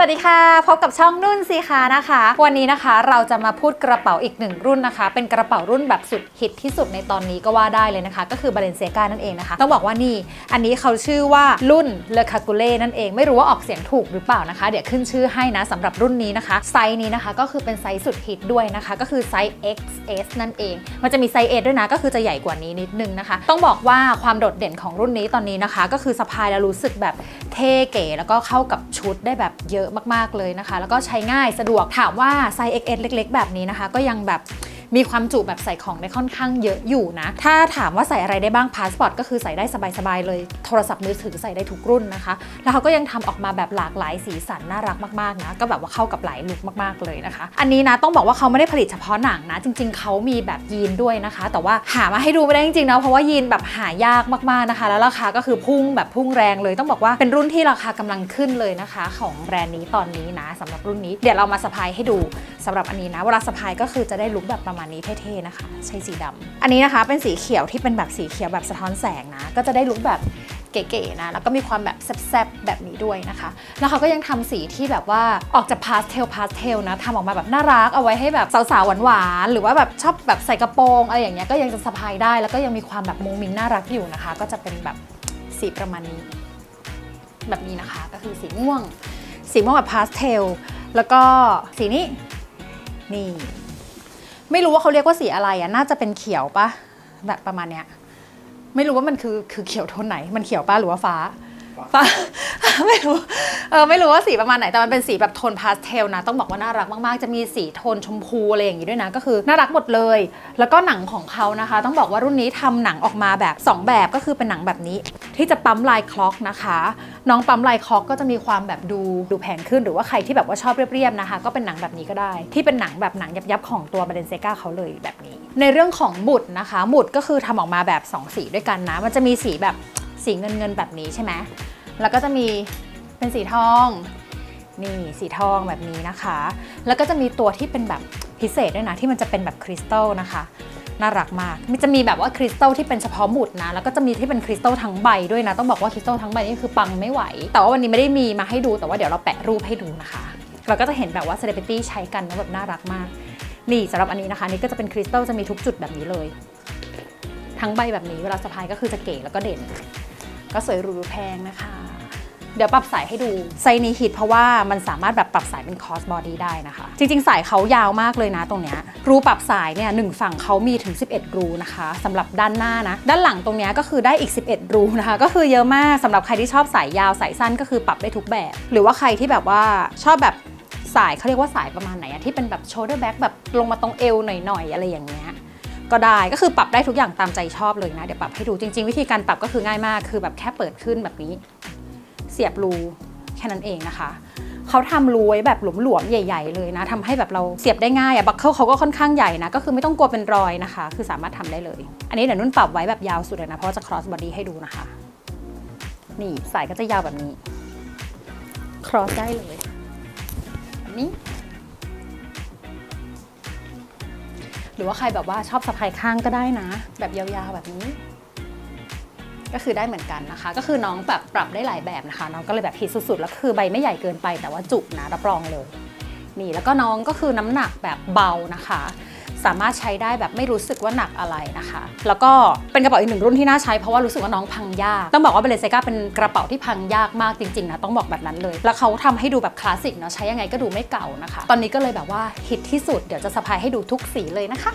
สวัสดีค่ะ พบกับช่องนุ่นสิคะนะคะ วันนี้นะคะเราจะมาพูดกระเป๋าอีกหนึ่งรุ่นนะคะ เป็นกระเป๋ารุ่นแบบสุดฮิตที่สุดในตอนนี้ก็ว่าได้เลยนะคะ ก็คือ Balenciaga นั่นเองนะคะ ต้องบอกว่านี่ อันนี้เขาชื่อว่ารุ่น Le c a c u l e นั่นเอง ไม่รู้ว่าออกเสียงถูกหรือเปล่านะคะ เดี๋ยวขึ้นชื่อให้นะสำหรับรุ่นนี้นะคะ ไซส์นี้นะคะก็คือเป็นไซส์สุดฮิตด้วยนะคะ ก็คือไซส์ XS นั่นเอง มันจะมีไซส์ S ด้วยนะ ก็คือจะใหญ่กว่านี้นิดนึงนะคะ ต้องบอกว่าความโดดเด่นของรุ่นนี้ตอนนี้นะคะ ก็คือสะพายแล้วรู้สึกแบบเท่เก๋แล้วก็เข้ากับชุดได้แบบเยอะมากๆเลยนะคะ แล้วก็ใช้ง่ายสะดวกถามว่าไซส์ XS เล็ก ๆ แบบนี้นะคะ ก็ยังแบบ มีความจุแบบใส่ของได้ค่อนข้างเยอะอยู่นะ ถ้าถามว่าใส่อะไรได้บ้างพาสปอร์ตก็คือใส่ได้สบายๆเลย โทรศัพท์มือถือใส่ได้ทุกรุ่นนะคะ แล้วเขาก็ยังทำออกมาแบบหลากหลายสีสันน่ารักมากๆนะ ก็แบบว่าเข้ากับหลายลุคมากๆเลยนะคะ อันนี้นะต้องบอกว่าเขาไม่ได้ผลิตเฉพาะหนังนะ จริง ๆเขามีแบบยีนด้วยนะคะ แต่ว่าหามาให้ดูไม่ได้จริงๆนะเพราะว่ายีนแบบหายากมากๆนะคะ แล้วราคาก็คือพุ่งแบบพุ่งแรงเลย ต้องบอกว่าเป็นรุ่นที่ราคากำลังขึ้นเลยนะคะ ของแบรนด์นี้ตอนนี้นะสำหรับรุ่นนี้เดี๋ยวเรามาสะพายให้ดูสำหรับอันนี้นะเวลาสะพายก็คือจะได้ลุคแบบประมาณนี้เท่ๆนะคะ ใช้สีดำอันนี้นะคะเป็นสีเขียวที่เป็นแบบสีเขียวแบบสะท้อนแสงนะ ก็จะได้ลุคแบบเก๋ๆนะแล้วก็มีความแบบแซ่บๆแบบนี้ด้วยนะคะ แล้วเขาก็ยังทำสีที่แบบว่าออกจากพาสเทลพาสเทลนะทำออกมาแบบน่ารักเอาไว้ให้แบบสาวๆหวานๆหรือว่าแบบชอบแบบใส่กระโปรงอะไรอย่างเงี้ยก็ยังจะสะพายได้ แล้วก็ยังมีความแบบมุงมิงน่ารักอยู่นะคะ ก็จะเป็นแบบสีประมาณนี้ แบบนี้นะคะก็คือสีม่วง สีม่วงแบบพาสเทลแล้วก็สีนี้นี่ ไม่รู้ว่าเขาเรียกว่าสีอะไรอะน่าจะเป็นเขียวปะแบบประมาณเนี้ย ไม่รู้ว่ามันคือคือเขียวโทนไหน มันเขียวปะหรือว่าฟ้า ฟ้า ไม่รู้เออไม่รู้ว่าสีประมาณไหนแต่มันเป็นสีแบบโทนพาสเทลนะต้องบอกว่าน่ารักมากๆ จะมีสีโทนชมพูอะไรอย่างงี้ด้วยนะก็คือน่ารักหมดเลย แล้วก็หนังของเขานะคะ ต้องบอกว่ารุ่นนี้ทำหนังออกมาแบบ 2 แบบก็คือเป็นหนังแบบนี้ ที่จะปั๊มลายคล็อกนะคะ น้องปั๊มลายคล็อกก็จะมีความแบบดูดูแพงขึ้นหรือว่าใครที่แบบว่าชอบเรียบๆนะคะ ก็เป็นหนังแบบนี้ก็ได้ ที่เป็นหนังแบบหนังยับๆของตัวบาเลนเซกาเขาเลยแบบนี้ ในเรื่องของหมุดนะคะหมุดก็คือทำออกมาแบบ 2 สีด้วยกันนะ มันจะมีสีแบบสีเงินเงินแบบนี้ใช่ไหม แล้วก็จะมีเป็นสีทอง นี่สีทองแบบนี้นะคะ แล้วก็จะมีตัวที่เป็นแบบพิเศษด้วยนะที่มันจะเป็นแบบคริสตัลนะคะน่ารักมาก มันจะมีแบบว่าคริสตัลที่เป็นเฉพาะหมุดนะ แล้วก็จะมีที่เป็นคริสตัลทั้งใบด้วยนะ ต้องบอกว่าคริสตัลทั้งใบนี่คือปังไม่ไหว แต่ว่าวันนี้ไม่ได้มีมาให้ดู แต่ว่าเดี๋ยวเราแปะรูปให้ดูนะคะ เราก็จะเห็นแบบว่าเซเลบริตี้ใช้กันแล้วแบบน่ารักมาก นี่สำหรับอันนี้นะคะ นี่ก็จะเป็นคริสตัลจะมีทุกจุดแบบนี้เลย ทั้งใบแบบนี้เวลาสะพายก็คือจะเก๋แล้วก็เด่น ก็สวยหรูแพงนะคะ เดี๋ยวปรับสายให้ดูไซนี้ฮิตเพราะว่ามันสามารถแบบปรับสายเป็นคอสบอดี้ได้นะคะ จริง ๆ สายเขายาวมากเลยนะตรงเนี้ยรูปรับสายเนี่ยหนึ่งฝั่งเขามีถึง 11 รูนะคะสำหรับด้านหน้านะ ด้านหลังตรงเนี้ยก็คือได้อีก 11 รูนะคะ ก็คือเยอะมากสำหรับใครที่ชอบสายยาวสายสั้นก็คือปรับได้ทุกแบบ หรือว่าใครที่แบบว่าชอบแบบสายเขาเรียกว่าสายประมาณไหนอะที่เป็นแบบ shoulder back แบบลงมาตรงเอวหน่อยๆอะไรอย่างเงี้ย ก็ได้ก็คือปรับได้ทุกอย่างตามใจชอบเลยนะ เดี๋ยวปรับให้ดูจริง ๆ วิธีการปรับก็คือง่ายมาก คือแบบแค่เปิดขึ้นแบบนี้ เสียบรูแค่นั้นเองนะคะเขาทำรูไว้แบบหลวมๆใหญ่ ๆ เลยนะทำให้แบบเราเสียบได้ง่ายอะบัคเคิลเขาก็ค่อนข้างใหญ่นะก็คือไม่ต้องกลัวเป็นรอยนะคะ คือสามารถทำได้เลย อันนี้เดี๋ยวนุ่นปรับไว้แบบยาวสุดเลยนะ เพราะจะ cross body ให้ดูนะคะ นี่สายก็จะยาวแบบนี้ cross ได้เลยนี้ หรือว่าใครแบบว่าชอบสะพายข้างก็ได้นะ แบบยาวๆแบบนี้ ก็คือได้เหมือนกันนะคะ ก็คือน้องแบบปรับได้หลายแบบนะคะ น้องก็เลยแบบฮิตสุดๆแล้วคือใบไม่ใหญ่เกินไปแต่ว่าจุนะรับรองเลยนี่แล้วก็น้องก็คือน้ำหนักแบบเบานะคะามารถใช้ได้แบบไม่รู้สึกว่าหนักอะไรนะคะ แล้วก็เป็นกระเป๋าอีกหนึ่งรุ่นที่น่าใช้เพราะว่ารู้สึกว่าน้องพังยาก ต้องบอกว่าเบลเซกาเป็นกระเป๋าที่พังยากมากจริงๆนะต้องบอกแบบนั้นเลย แล้วเขาทำให้ดูแบบคลาสสิกเนาะใช้ยังไงก็ดูไม่เก่านะคะ ตอนนี้ก็เลยแบบว่าฮิตที่สุดเดี๋ยวจะสะพายให้ดูทุกสีเลยนะคะ